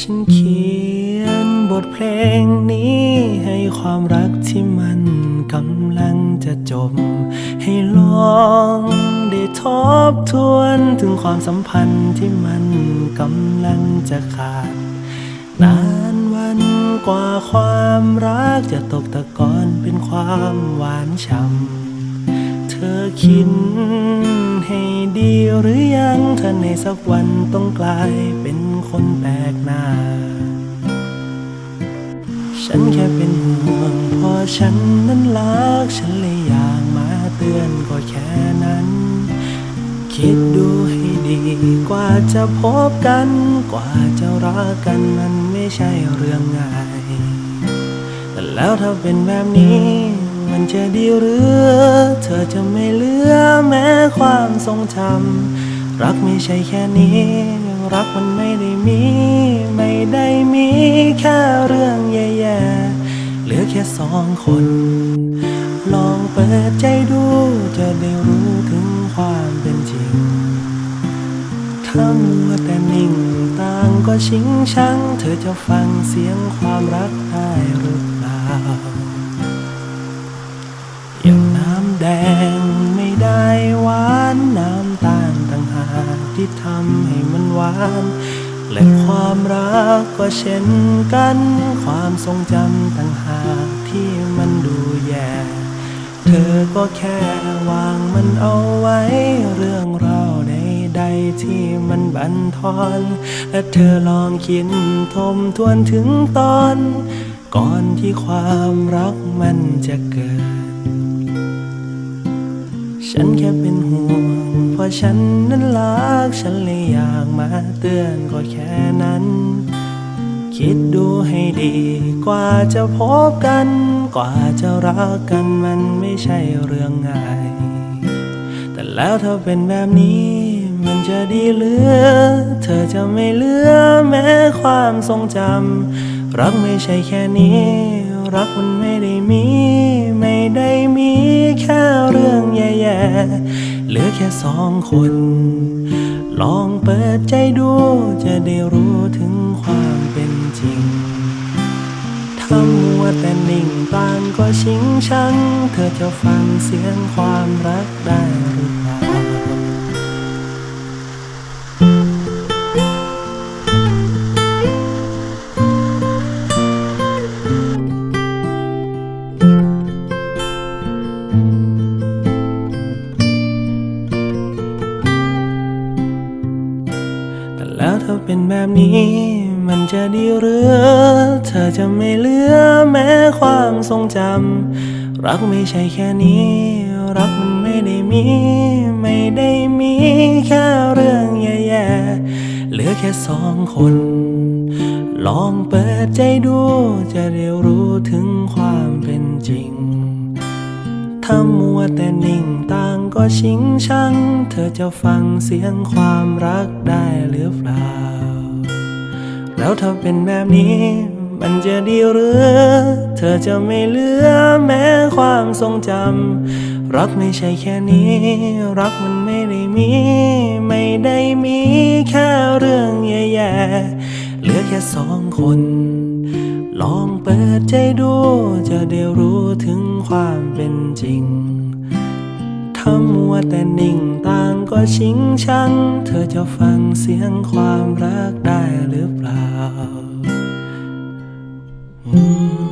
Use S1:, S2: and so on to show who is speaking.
S1: ฉันเขียนบทเพลงนี้ให้ความรักที่มันกำลังจะจบ ให้ลองได้ทบทวนถึงความสัมพันธ์ที่มันกำลังจะขาด นานวันกว่าความรักจะตกตะกอนเป็นความหวานฉ่ำ คิดให้ดีหรือยังถ้าในสักวันต้องกลายเป็นคนแปลกหน้า ฉันแค่เป็นห่วงเพราะฉันนั้นรัก ฉันเลยอยากมาเตือนก็แค่นั้น คิดดูให้ดีกว่าจะพบกัน กว่าจะรักกันมันไม่ใช่เรื่องง่ายแต่แล้วถ้าเป็นแบบนี้ มันจะดีหรือ เธอจะไม่ลื ความทรงจำรักไม่ใช่แค่นี้รักมันไม่ได้มี ไม่ได้มีแค่เรื่องแย่ๆเหลือแค่สองคน ลองเปิดใจดูจะได้รู้ถึงความเป็นจริงถ้ามัวแต่นิ่งต่างก็ชิงชัง เธอจะฟังเสียงความรักได้หรือเปล่า และความรักก็เช่นกัน ความทรงจำต่างหากที่มันดูแย่ เธอก็แค่วางมันเอาไว้ เรื่องราวใดๆที่มันบันทอน และเธอลองคิดทบทวนถึงตอน ก่อนที่ความรักมันจะเกิด ฉันแค่เป็นห่วง เพราฉันนั้นรัก ฉันเลยอยากมาเตือนก็แค่นั้น คิดดูให้ดีกว่าจะพบกัน กว่าจะรักกันมันไม่ใช่เรื่องง่าย แต่แล้วถ้าเป็นแบบนี้ มันจะดีเหลือ เธอจะไม่เหลือแม้ความทรงจำรักไม่ใช่แค่นี้ รักมันไม่ได้มี ไม่ได้มี ลือแค่สองคน ลองเปิดใจดูจะได้รู้ถึงความเป็นจริงทำมัวแต่นิ่งต่างก็ชิงชัง เธอจะฟังเสียงความรักได้หรือเปล่า แต่แล้วถ้าเป็นแบบนี้ มันจะดีหรือ เธอจะไม่เหลือแม้ความทรงจำรักไม่ใช่แค่นี้ รักมันไม่ได้มี ไม่ได้มีแค่เรื่องแย่ๆเหลือแค่สองคน ลองเปิดใจดูจะได้รู้ถึงความเป็นจริง ถ้ามัวแต่นิ่งต่างก็ชิงชัง เธอจะฟังเสียงความรักได้หรือเปล่า แล้วถ้าเป็นแบบนี้ มันจะดีหรือ เธอจะไม่เหลือแม้ความทรงจำ รักไม่ใช่แค่นี้ รักมันไม่ได้มี ไม่ได้มีแค่เรื่องแย่ๆ เหลือแค่สองคน ลองเปิดใจดูจะได้รู้ถึงความเป็นจริงทำมัวแต่นิ่งต่างก็ชิงชัง เธอจะฟังเสียงความรักได้หรือเปล่า Mm-hmm.